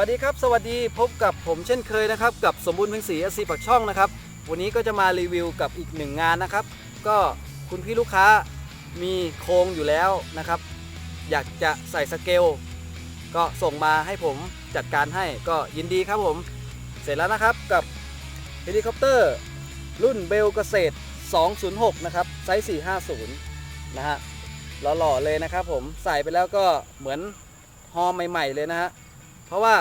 สวัสดีครับ สวัสดีพบกับผมเช่นเคยนะครับ กับสมบูรณ์เพ็งศรีอซีปักช่องนะครับ วันนี้ก็จะมารีวิวกับอีกหนึ่งงานนะครับ ก็คุณพี่ลูกค้ามีโครงอยู่แล้วนะครับ อยากจะใส่สเกลก็ส่งมาให้ผมจัดการให้ก็ยินดีครับผม เสร็จแล้วนะครับกับเฮลิคอปเตอร์ รุ่นเบลเกษตร 206 นะครับ ไซส์ 450 นะฮะหล่อๆเลยนะครับผมใส่ไปแล้วก็เหมือนฮอใหม่ ๆ เลยนะฮะ เพราะว่า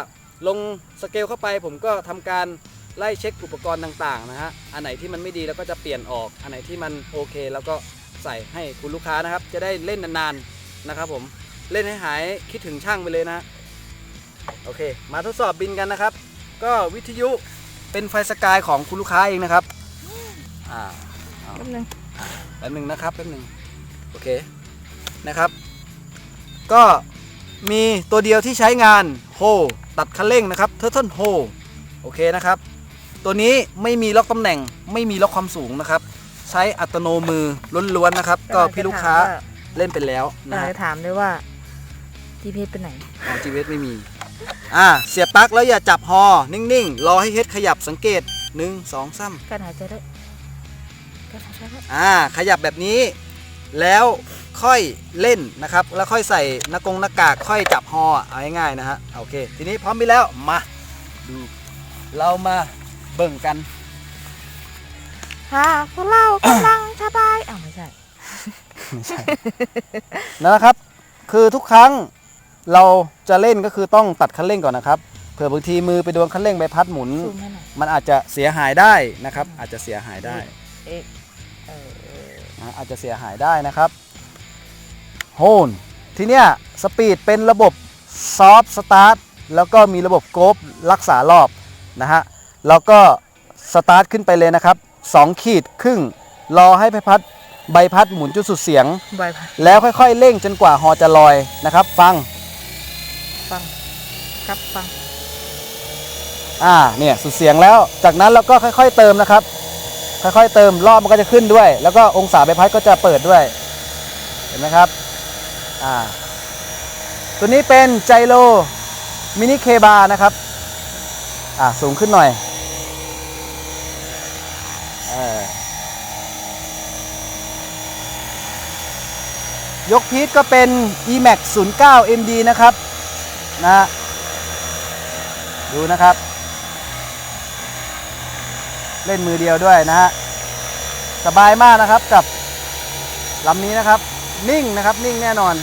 ลงสเกลเข้าไปผมก็ทำการไล่เช็คอุปกรณ์ต่างๆนะฮะ อันไหนที่มันไม่ดีแล้วก็จะเปลี่ยนออก อันไหนที่มันโอเคแล้วก็ใส่ให้คุณลูกค้านะครับ จะได้เล่นนานๆนะครับผม เล่นให้หายคิดถึงช่างไปเลยนะฮะโอเค มาทดสอบบินกันนะครับ ก็วิทยุเป็นไฟสกายของคุณลูกค้าเองนะครับ อ่าแป๊บนึงแป๊บหนึ่งนะครับแป๊บหนึ่งโอเค นะครับ ก็ มีตัวเดียวที่ใช้งานโฮตัดคันเร่งนะครับเทอร์เทิลโฮโอเคนะครับ ตัวนี้ไม่มีล็อกตำแหน่งไม่มีล็อกความสูงนะครับ ใช้อัตโนมือล้วนๆนะครับ ก็พี่ลูกค้าเล่นเป็นแล้วกำนะลังฮะ จะถามด้วยว่าทีพีเป็นไหน ของจีเวสไม่มี อ่า เสียบปลั๊กแล้วอย่าจับฮอ นิ่ง ๆ รอให้เฮดขยับสังเกตหนึ่งสองสามการหายใจด้วยการหายใจด้วยอ่า ขยับแบบนี้ แล้ว ค่อยเล่นนะครับ แล้วค่อยใส่หน้ากงหน้ากากค่อยจับฮอเอาง่ายๆนะฮะโอเค ทีนี้พร้อมไปแล้วมาดูเรามาเบิ่งกันค่ะพวกเรากำลังสบายอ้าวไม่ใช่ไม่ใช่นะครับ คือทุกครั้งเราจะเล่นก็คือต้องตัดคันเร่งก่อนนะครับเผื่อบางทีมือไปโดนคันเร่งใบพัดหมุน ซูมให้หน่อย มันอาจจะเสียหายได้นะครับ อาจจะเสียหายได้ เอกเออ นะอาจจะเสียหายได้นะครับ โฮนทีเนี้ยสปีดเป็นระบบซอฟสตาร์ทแล้วก็มีระบบโกฟรักษารอบนะฮะแล้วก็สตาร์ทขึ้นไปเลยนะครับ 2 ขีดครึ่ง รอให้ใบพัดใบพัดหมุนจนสุดเสียงบายพัดแล้วค่อยๆเร่งจนกว่าฮอจะลอยนะครับ ฟังฟังครับฟังอ่าเนี่ยสุดเสียงแล้ว จากนั้นเราก็ค่อยๆเติมนะครับ ค่อยๆเติมรอบมันก็จะขึ้นด้วย แล้วก็องศาใบพัดก็จะเปิดด้วย เห็นไหมครับ อ่าตัวนี้เป็นไจโรมินิเคบานะครับ อ่าสูงขึ้นหน่อยยกพีทก็เป็น eMax 09 MD นะครับ นะ ดูนะครับ เล่นมือเดียวด้วยนะฮะ สบายมากนะครับกับลำนี้นะครับ นิ่งนะครับนิ่งแน่นอน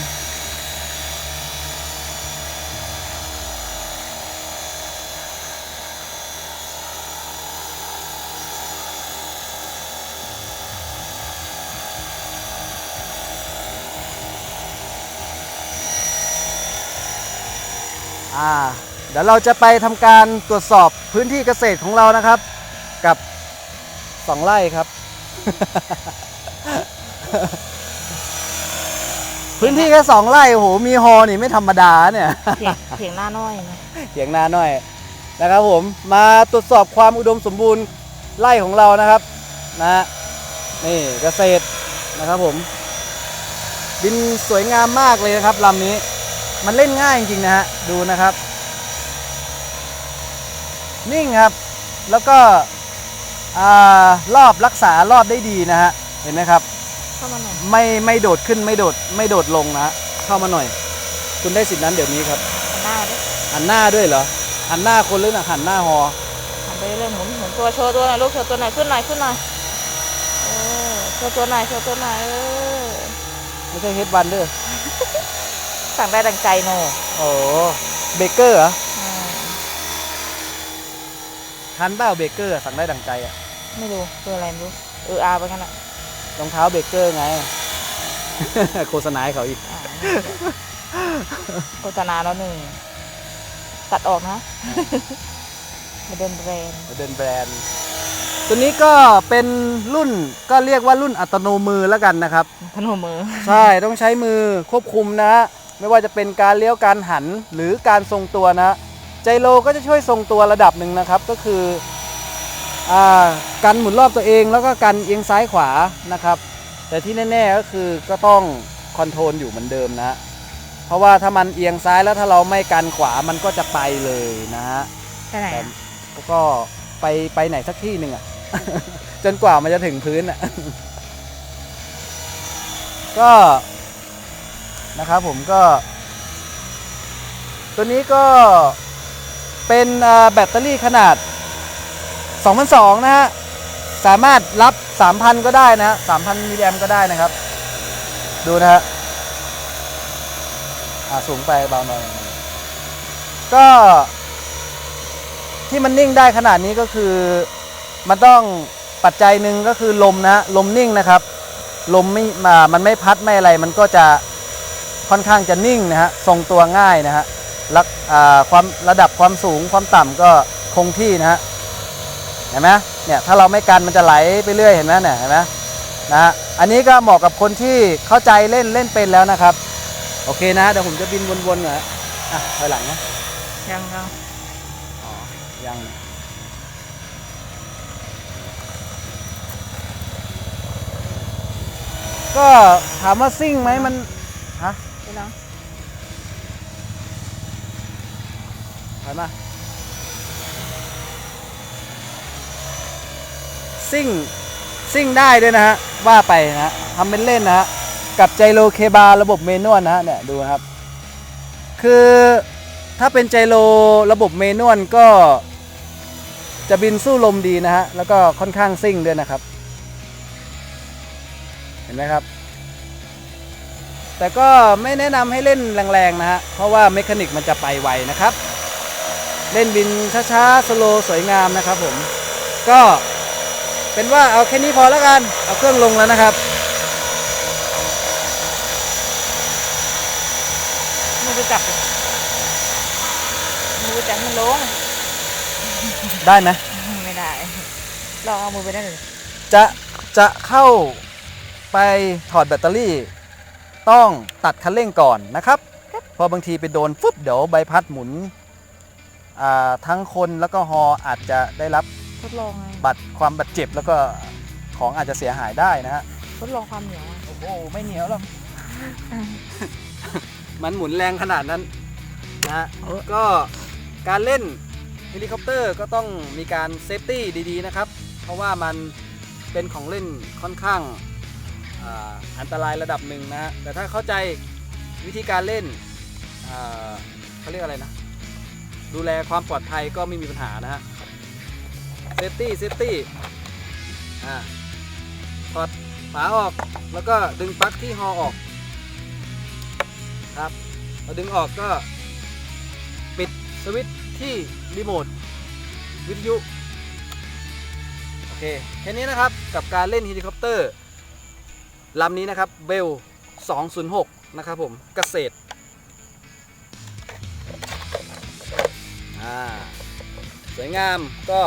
อ่า เดี๋ยวเราจะไปทำการตรวจสอบพื้นที่เกษตรของเรานะครับ กับสองไร่ครับ พื้นที่แค่สองไร่โอ้โหมีฮอนี่ไม่ธรรมดาเนี่ยเถียงเถียงหน้าน้อยนะเถียงนาหน่อยนะครับผมมาตรวจสอบความอุดมสมบูรณ์ไร่ของเรานะครับนะฮะนี่เกษตรนะครับผมบินสวยงามมากเลยนะครับลำนี้ มันเล่นง่ายจริงๆนะฮะดูนะครับ นิ่งครับแล้วก็อ่ารอบรักษารอบได้ดีนะฮะเห็นไหมครับ เข้ามาหน่อยไม่ไม่โดดขึ้นไม่โดดไม่โดดลงนะฮะเข้ามาหน่อย คุณได้สิทธินั้นเดี๋ยวนี้ครับหันหน้าด้วยหันหน้าด้วยเหรอหันหน้าคนหรือหันหน้าฮอหันไปเรื่อยๆหมุนหมุนตัวโชว์ตัวหน่อยลูกโชว์ตัวหน่อยขึ้นหน่อยขึ้นหน่อยเออโชว์ตัวหน่อยโชว์ตัวหน่อยเออไม่ใช่เฮดวันเด้อสั่งได้ดังใจโนโอ้เบเกอร์เหรออ่าทันเปล่าเบเกอร์สั่งได้ดังใจอะไม่รู้ตัวอะไรไม่รู้เอออาไปกันอะ รองเท้าเบเกอร์ไง โฆษณาให้เขาอีกอ่าโฆษณาแล้วหนึ่ง ตัดออกนะ มาเดินแบรนด์เดินแบรนด์ ตัวนี้ก็เป็นรุ่นก็เรียกว่ารุ่นอัตโนมือแล้วกันนะครับ พนมมือ ใช่ต้องใช้มือควบคุมนะไม่ว่าจะเป็นการเลี้ยวการหันหรือการทรงตัวนะไจโลก็จะช่วยทรงตัวระดับหนึ่งนะครับ ก็คืออ่า การหมุนรอบตัวเองแล้วก็การเอียงซ้ายขวานะครับ แต่ที่แน่ๆก็คือก็ต้องคอนโทรลอยู่เหมือนเดิมนะเพราะว่าถ้ามันเอียงซ้ายแล้วถ้าเราไม่กันขวามันก็จะไปเลยนะฮะไปไหนแต่อะก็ไปไปไหนสักที่หนึ่งอะจนกว่ามันจะถึงพื้นอะก็นะครับผมก็ ตัวนี้ก็เป็นอ่าแบตเตอรี่ขนาด 2,200นะฮะ สามารถรับ 3,000 ก็ได้นะฮะ3,000มิลลิแอมก็ได้นะครับ ดูนะฮะอ่าสูงไปเบาหน่อย ก็ที่มันนิ่งได้ขนาดนี้ก็คือมันต้องปัจจัยหนึ่งก็คือลมนะฮะลมนิ่งนะครับ ลมไม่มามันไม่พัดไม่อะไร มันก็จะค่อนข้างจะนิ่งนะฮะทรงตัวง่ายนะฮะรักความระดับความสูงความต่ำก็คงที่นะฮะ เห็นไหมเนี่ยถ้าเราไม่กันมันจะไหลไปเรื่อยเห็นไหมเนี่ยเห็นไหมนะฮะอันนี้ก็เหมาะกับคนที่เข้าใจเล่นเล่นเป็นแล้วนะครับ โอเคนะเดี๋ยวผมจะบินวนๆหน่อยฮะอะถอยหลังนะยังยังอ๋อยังก็ถามว่าซิ่งไหมมันฮะไปลองถอยมา ซิ่งซิ่งได้ด้วยนะฮะว่าไปนะฮะทำเป็นเล่นนะฮะกับไจโรเคบาระบบเมนวลนะฮะเนี่ยดูครับ คือถ้าเป็นไจโรระบบเมนวลก็ จะบินสู้ลมดีนะฮะแล้วก็ค่อนข้างซิ่งด้วยนะครับ เห็นไหมครับ แต่ก็ไม่แนะนำให้เล่นแรงๆนะฮะเพราะว่าเมคานิกมันจะไปไวนะครับ เล่นบินช้าๆสโลสวยงามนะครับผมก็ เป็นว่าเอาแค่นี้พอแล้วกัน เอาเครื่องลงแล้วนะครับมือไปจับดิมือไปจับมันลง ได้ไหมไม่ได้ ลองเอามือไปได้เลยจะจะเข้าไปถอดแบตเตอรี่ ต้องตัดคันเร่งก่อนนะครับเพอบางทีไปโดนฟึบเดี๋ยวใบพัดหมุนอ่าทั้งคนแล้วก็ฮออาจจะได้รับ ทดลองไงบัตรความบาดเจ็บแล้วก็ของอาจจะเสียหายได้นะฮะทดลองความเหนียวอะโอ้โหไม่เหนียวหรอก มันหมุนแรงขนาดนั้นนะฮะก็การเล่นเฮลิคอปเตอร์ก็ต้องมีการเซฟตี้ดีๆนะครับ เพราะว่ามันเป็นของเล่นค่อนข้างอ่าอันตรายระดับหนึ่งนะฮะแต่ถ้าเข้าใจวิธีการเล่นอ่าเขาเรียกอะไรนะ ดูแลความปลอดภัยก็ไม่มีปัญหานะฮะ เซฟตี้เซฟตี้อ่าถอดฝาออกแล้วก็ดึงปลั๊กที่ฮอออกครับพอดึงออกก็ปิดสวิตช์ที่รีโมทวิทยุโอเคแค่นี้นะครับกับการเล่นเฮลิคอปเตอร์ลำนี้นะครับเบล 206 นะครับผมเกษตรสวยงามก็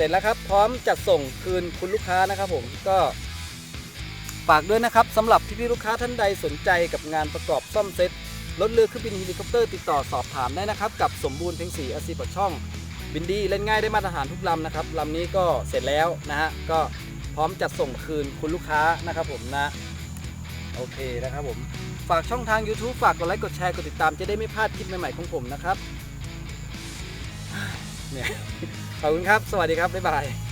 เสร็จแล้วครับ พร้อมจัดส่งคืนคุณลูกค้านะครับผมก็ฝากด้วยนะครับสำหรับพี่ๆลูกค้าท่านใดสนใจกับงานประกอบซ่อมเซ็ตรถเรือเครื่องบินเฮลิคอปเตอร์ติดต่อสอบถามได้นะครับ กับสมบูรณ์เพ็งศรีอาซีปช่อง บินดีเล่นง่ายได้มาตรฐานทุกลำนะครับลำนี้ก็เสร็จแล้วนะฮะก็พร้อมจัดส่งคืนคุณลูกค้านะครับผมนะโอเคนะครับผมฝากช่องทาง YouTube ฝากกดไลค์กดแชร์กดติดตามจะได้ไม่พลาดคลิปใหม่ๆของผมนะครับ เนี่ยขอบคุณครับ สวัสดีครับ บ๊ายบาย